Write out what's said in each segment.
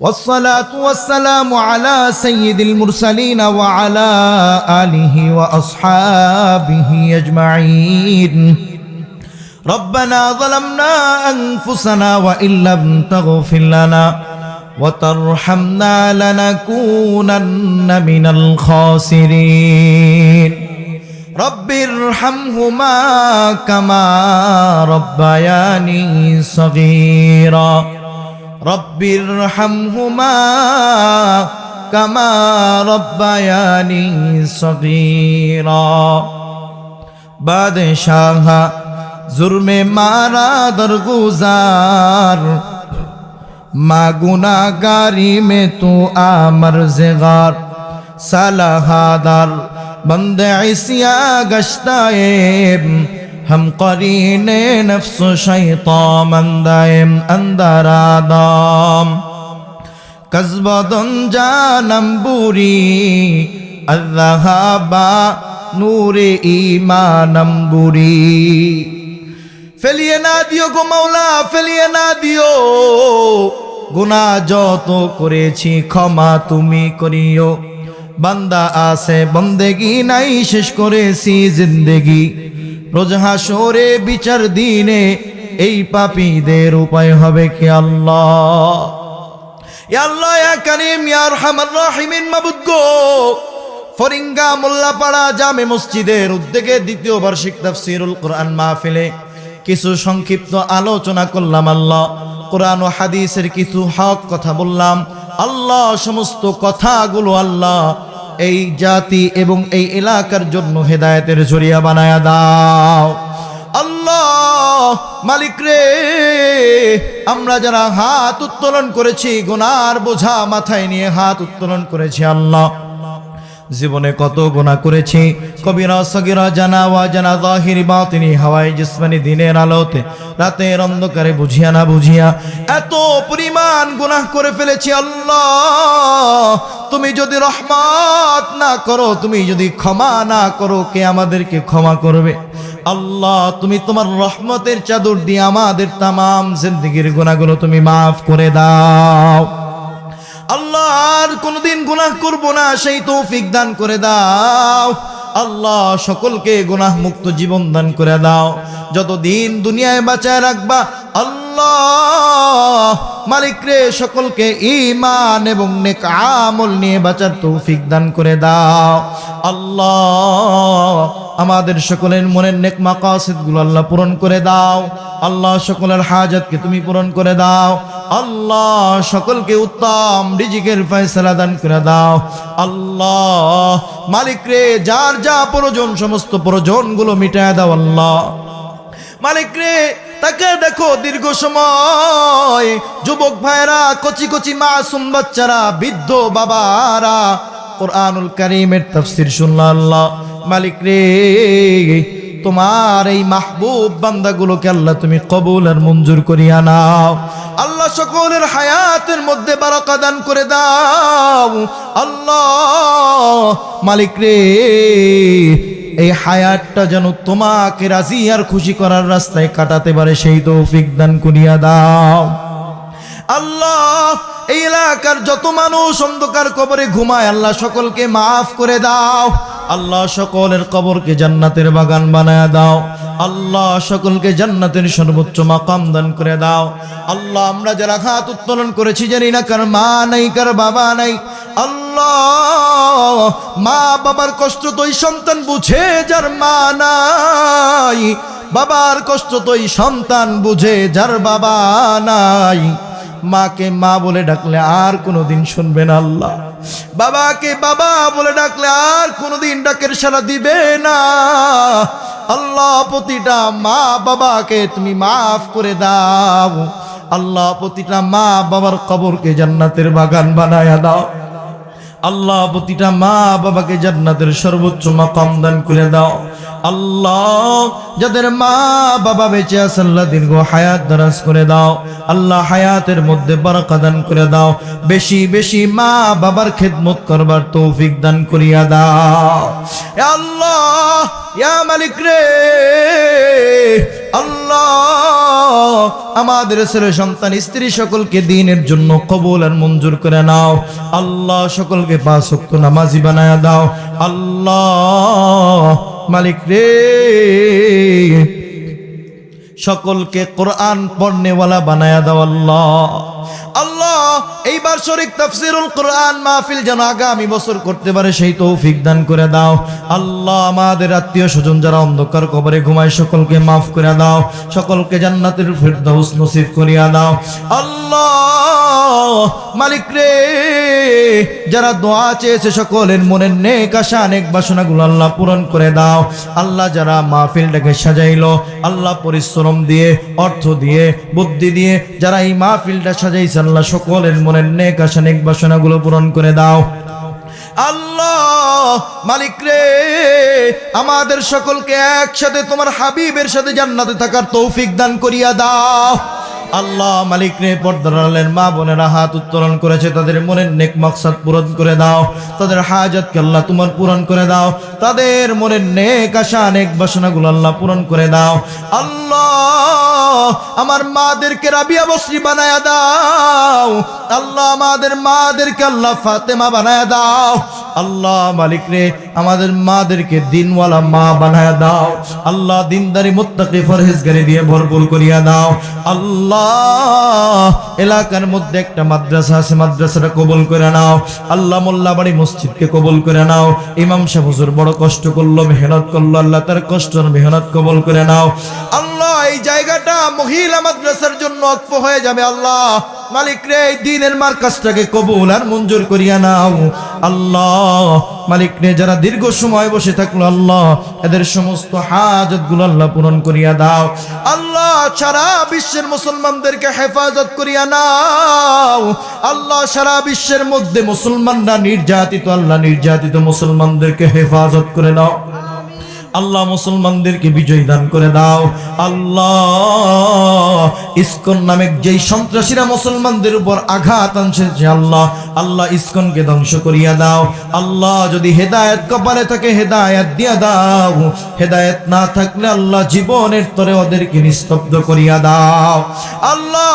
والصلاة والسلام على سيد المرسلين وعلى آله وأصحابه أجمعين. ربنا ظلمنا أنفسنا وإن لم تغفر لنا وترحمنا لنكونن من الخاسرين. رب ارحمهما كما ربياني صغيرا. রব্বির হামহুমা কামা রব্বায়ানি সগীরা। বাদশাহ জুরমে মারা দরগুজার, মা গুনাগারি মে তু আমার জেগার। সালাহাদার বন্দে ইসিয়া গশতায়েব ہم قرین نفس شیطان اندائم اندر آدام قذبت جانم بوری الذہابا نور ایمانم بوری ফেলিয়ে না দিও গো মৌলা ফেলিয়ে না দিও গুণা যত করেছি ক্ষমা তুমি করিও বান্দা আছে বন্দেগি নাই শেষ করেছি জিন্দেগি রোজ হাসরে বিচার দিনে এই পাপীদের উপায় হবে কি আল্লাহ? আল্লাহ কারিম, ইয়া গো। ফরিঙ্গা মোল্লাপাড়া জামে মসজিদের উদ্যোগে দ্বিতীয় বার্ষিক তাফসিরুল কোরআন মাহফিলে কিছু সংক্ষিপ্ত আলোচনা করলাম আল্লাহ। কোরআন ও হাদিসের কিছু হক কথা বললাম। আল্লাহ, সমস্ত কথাগুলো আল্লাহ এই জাতি এবং এই এলাকার জন্য হেদায়তের জরিয়া বানায়া দাও। আল্লাহ, মালিক রে, আমরা যারা হাত উত্তোলন করেছি, গুনার বোঝা মাথায় নিয়ে হাত উত্তোলন করেছি আল্লাহ। জীবনে কত গুণা করেছি। কবিরা, সগিরা, জানা ওয়া জানা জাহিরি, বাতিনি, হাওয়াই, জিসমানি, দিনের আলোতে, রাতের অন্ধকারে বুঝিয়া না বুঝিয়া এত পরিমাণ গুনাহ করে ফেলেছি আল্লাহ। তুমি যদি রহমত না করো, তুমি যদি ক্ষমা না করো, কে আমাদেরকে ক্ষমা করবে? আল্লাহ, তুমি তোমার রহমতের চাদর দিয়ে আমাদের তামাম জিন্দগির গুণাগুলো তুমি মাফ করে দাও। আর কোনোদিন গুনাহ করব না, সেই তৌফিক দান করে দাও। আল্লাহ সকলকে গুনাহ মুক্ত জীবন দান করে দাও। যতদিন দুনিয়ায় বাঁচায় রাখবা, আল্লাহ মালিক রে, সকলকে ইমান এবং নেক আমল নিয়ে বাঁচার তৌফিক দান করে দাও। আল্লাহ, আমাদের সকলের মনের নেক মাকাসিদগুলো আল্লাহ পূরণ করে দাও। আল্লাহ, সকলের হাজাতকে তুমি পূরণ করে দাও। আল্লাহ, সকলকে উত্তম রিজিকের ফয়সালা দান করে দাও। আল্লাহ, মালিক রে, যার যা প্রয়োজন, সমস্ত প্রয়োজনগুলো মিটায় দাও আল্লাহ। মালিক রে তাকে দেখো দীর্ঘ সময় যুবক ভাইরা কচি কচি মাসুম বাচ্চারা, বৃদ্ধ বাবারা, কোরআনুল করিমের তফসির শুনলা আল্লাহ। মালিক রে, তোমার এই মাহবুব বান্দাগুলোকে আল্লাহ তুমি কবুল আর মঞ্জুর করিয়া নাও। আল্লাহ সকলের হায়াতের মধ্যে বারাকা দান করে দাও। আল্লাহ মালিক রে এই হায়াতটা যেন তোমাকে রাজি আর খুশি করার রাস্তায় কাটাতে পারে, সেই তৌফিক দান করিয়া দাও। আল্লাহ, এই এলাকার যত মানুষ অন্ধকার কবরে ঘুমায়, আল্লাহ সকলকে মাফ করে দাও। আল্লাহ সকলের কবরকে জান্নাতের বাগান বানায় দাও। আল্লাহ সকলকে জান্নাতের সর্বোচ্চ মাকাম দান করে দাও। আল্লাহ, আমরা যারা হাত উত্তোলন করেছি জানি না কার মা নাই, কার বাবা নাই। আল্লাহ মা বাবার কষ্ট তো সন্তান বুঝে, যার মা নাই। বাবার কষ্ট তো সন্তান বুঝে, যার বাবা নাই। মাকে মা বলে ডাকলে আর কোনোদিন শুনবে না আল্লাহ। বাবাকে বাবা বলে ডাকলে আর কোনোদিন ডাকের সারা দিবে না। আল্লাহ প্রতিটা মা বাবাকে তুমি মাফ করে দাও। আল্লাহ প্রতিটা মা বাবার কবরকে জান্নাতের বাগান বানায়া দাও। আল্লাহ প্রতিটা মা বাবাকে জান্নাতের সর্বোচ্চ মাকাম দান করে দাও। আল্লাহ যাদের মা বাবা বেঁচে আছে, আল্লাহ দীর্ঘ হায়াত দারাজ করে দাও। আল্লাহ হায়াতের মধ্যে বারাকা দান করে দাও। বেশি বেশি মা বাবার খেদমত করবার তৌফিক দান করিয়া দাও। আল্লাহ, ইয়া মালিক রে। আল্লাহ আমাদের ছেলে সন্তান, স্ত্রী সকলকে দিনের জন্য কবুল আর মঞ্জুর করে নাও। আল্লাহ সকলকে পাঁচ ওয়াক্ত নামাজি বানায় দাও। আল্লাহ মালিক রে, সকলকে কোরআন পড়নেওয়ালা বানায় দাও আল্লাহ। শরীক তাফসিরুল কোরআন মাহফিল যেন আগামী বছর করতে পারে, সেই তৌফিক দান করে দাও। আল্লাহ আমাদের আত্মীয় স্বজন যারা অন্ধকার কবরে ঘুমায়, সকলকে মাফ করে দাও। সকলকে জান্নাতের ফিরদাউস নসিব করিয়া দাও। আল্লাহ, মালিক রে, যারা দোয়া চেয়েছে সকলের মনের নেক আশা অনেক বাসনাগুলো আল্লাহ পূরণ করে দাও। আল্লাহ যারা মাহফিলটাকে সাজাইলো, আল্লাহ পরিশ্রম দিয়ে, অর্থ দিয়ে, বুদ্ধি দিয়ে, যারা এই মাহফিলটা সাজাইছে, আল্লাহ সকলের মনের নেক কাশানিক বাসনা গুলো পূরণ করে দাও। আল্লাহ, মালিক রে, আমাদের সকলকে একসাথে তোমার হাবিবের সাথে জান্নাতে থাকার তৌফিক দান করিয়া দাও। আল্লাহ মালিক রে পর্দারের মা বোনেরা হাত উত্তোলন করেছে, তাদের মনের নেক মকসাদ পূরণ করে দাও। তাদের হাজতকে আল্লাহ তোমার পূরণ করে দাও। তাদের মনের নেক আশা, নেক বাসনাগুলো আল্লাহ পূরণ করে দাও। আল্লাহ, আমার মাদেরকে রাবিয়া বসরি বানায়া দাও। আল্লাহ, আমাদের মাদেরকে আল্লাহ ফাতেমা বানায়া দাও। আল্লাহ মালিক রে, আমাদের মাদেরকে দিনওয়ালা মা বানায়া দাও। আল্লাহ দিনদারি মুত্তাকি ফরহেজগারি দিয়ে ভরপুর করিয়া দাও। আল্লাহ, এলাকার মধ্যে একটা মাদ্রাসা আছে, মাদ্রাসাটা কবুল করে নাও। আল্লাহ মোল্লা বাড়ি মসজিদকে কবুল করে নাও। ইমাম সাহেব হুজুর বড় কষ্ট করল, মেহনত করল, আল্লাহ তার কষ্ট মেহনত কবুল করে নাও। আল্লাহ, এই জায়গাটা মহিলা মাদ্রাসার জন্য অক্ষ হয়ে যাবে, আল্লাহ। মালিক রে, এই দিনের মার্কাজটাকে কবুল আর মঞ্জুর করিয়া নাও। আল্লাহ, মালিক নে যারা দীর্ঘ সময় বসে থাকল, আল্লাহ, এদের সমস্ত হাজতগুলো আল্লাহ পূরণ করিয়া দাও। আল্লাহ সারা বিশ্বের মুসলমানদেরকে হেফাজত করিয়া নাও। আল্লাহ সারা বিশ্বের মধ্যে মুসলমানরা নির্যাতিত, আল্লাহ নির্যাতিত মুসলমানদেরকে হেফাজত করে নাও। আল্লাহ মুসলমানদেরকে বিজয় দান করে দাও। আল্লাহ ইসকন নামে যেই সন্ত্রাসীরা মুসলমানদের উপর আঘাত আনছে আল্লাহ আল্লাহ ইসকনকে ধ্বংস করিয়া দাও। আল্লাহ যদি হেদায়েত কপালে থাকে হেদায়েত দিয়া দাও। হেদায়েত না থাকলে আল্লাহ জীবনের তরে ওদেরকে নিস্তব্ধ করিয়া দাও। আল্লাহ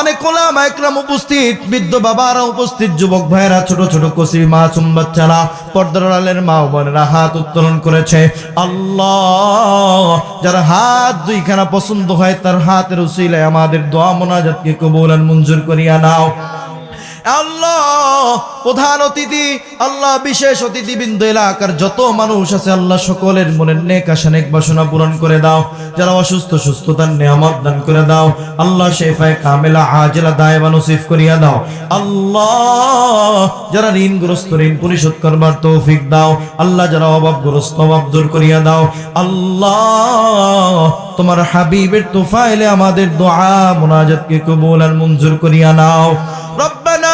অনেক ওলামা একরাম উপস্থিত, বৃদ্ধ বাবারা উপস্থিত, যুবক ভাইয়েরা, ছোট ছোট কসি মাসুম বাচ্চারা, পর্দার আলের মা বোনেরা হাত উত্তোলন করেছে। আল্লাহ, যার হাত দুইখানা পছন্দ হয়, তার হাতের উচিলায় আমাদের দোয়া মোনাজাতকে কবুল আর মঞ্জুর করিয়া নাও। আল্লাহ, প্রধান অতিথি, আল্লাহ বিশেষ অতিথিবৃন্দ এলাকার যত মানুষ আছে, আল্লাহ সকলের মনের নেক আশা, নেক বাসনা পূরণ করে দাও। যারা অসুস্থ, সুস্থতার নিয়ামত দান করে দাও। আল্লাহ শেফায় কামেলা, আজেলা দায় মানসিফ করিয়া দাও। আল্লাহ, যারা ঋণগ্রস্ত, ঋণ পরিশোধ করবার তৌফিক দাও। আল্লাহ যারা অভাবগ্রস্ত, অভাব দূর করিয়া দাও। আল্লাহ, তোমার হাবিবের তোফাইলে আমাদের দোয়া, মোনাজাতকে কবুল আর মঞ্জুর করিয়া নাও। রব্বানা